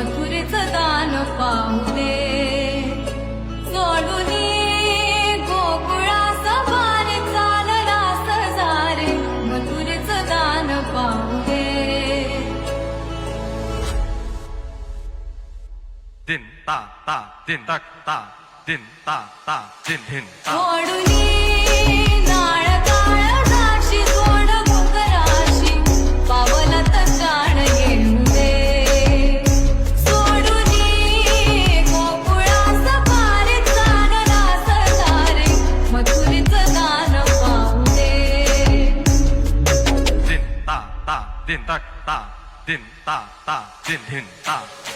मथुरेच दान पाहू दे. सोडून गोकुळा सवार चालला सजारे मथुरेच दान पाहू दे. दिन ता ता दिन तक ता दिन ता ता दिन दिन सोडून दिन ता ता दिन तक ता दिन ता ता दिन धिन ता